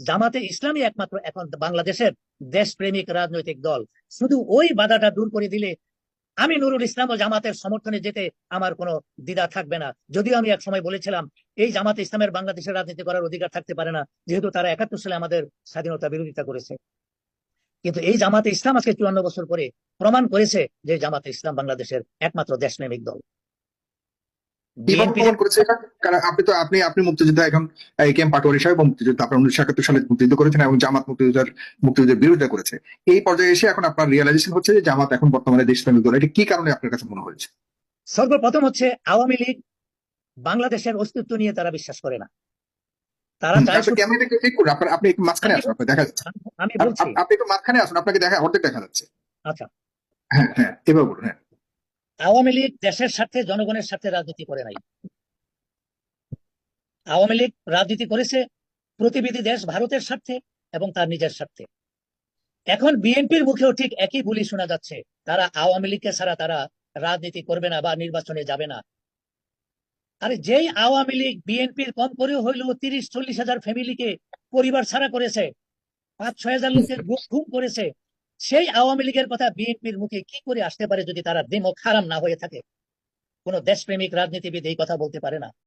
জামাতে ইসলামী একমাত্র এখন বাংলাদেশের দেশপ্রেমিক রাজনৈতিক দল। শুধু ওই বাধাটা দূর করে দিলে আমি নুরুল ইসলাম ও জামাতের সমর্থনে যেতে আমার কোনো দ্বিধা থাকবে না। যদিও আমি এক সময় বলেছিলাম, এই জামাতে ইসলামের বাংলাদেশের রাজনীতি করার অধিকার থাকতে পারে না, যেহেতু তারা একাত্তর সালে আমাদের স্বাধীনতা বিরোধিতা করেছে। কিন্তু এই জামাতে ইসলাম আজকে চুয়ান্ন বছর পরে প্রমাণ করেছে যে জামাতে ইসলাম বাংলাদেশের একমাত্র দেশপ্রেমিক দল। করেছে কারণ আপনি তো আপনি আপনি মুক্তিযোদ্ধা এখন এ কে এম পাটোয়ারি সাহেব মুক্তিযোদ্ধা আপনার উনিশশো একাত্তর সালে মুক্তিযুদ্ধ করেছেন এবং জামাত মুক্তিযুদ্ধের মুক্তিযুদ্ধের বিরোধিতা করেছে। এই পর্যায়ে এসে এখন আপনার রিয়েলাইজেশন হচ্ছে যে জামাত এখন বর্তমানে দেশপ্রেমিক দল। এটা কি কারণে আপনার কাছে মনে হয়েছে? সর্বপ্রথম হচ্ছে আওয়ামী লীগ বাংলাদেশের অস্তিত্ব নিয়ে তারা বিশ্বাস করে না। তারা করুন আপনি একটু মাঝখানে আসুন দেখা যাচ্ছে। আমি বলছি। আপনি একটু মাঝখানে আসুন আপনাকে দেখা অর্ধেক দেখা যাচ্ছে। আচ্ছা। হ্যাঁ হ্যাঁ এবার বলুন হ্যাঁ। আওয়ামী লীগ দেশের স্বার্থে জনগণের স্বার্থে রাজনীতি করে নাই। আওয়ামী লীগ রাজনীতি করেছে প্রতিবেদী দেশ ভারতের স্বার্থে এবং তার নিজের স্বার্থে। এখন বিএনপির মুখেও ঠিক একই বুলি শোনা যাচ্ছে, তারা আওয়ামী লীগকে ছাড়া তারা রাজনীতি করবে না বা নির্বাচনে যাবে না। আরে যেই আওয়ামী লীগ বিএনপির কম করেও হইলেও তিরিশ, চল্লিশ হাজার ফ্যামিলিকে পরিবার ছাড়া করেছে, পাঁচ, ছয় হাজার লোকের গুম করেছে সেই আওয়ামী লীগের কথা বিএনপির মুখে কি করে আসতে পারে যদি তারা দেমক হারাম না হয়ে থাকে? কোন দেশপ্রেমিক রাজনীতিবিদ এই কথা বলতে পারে না।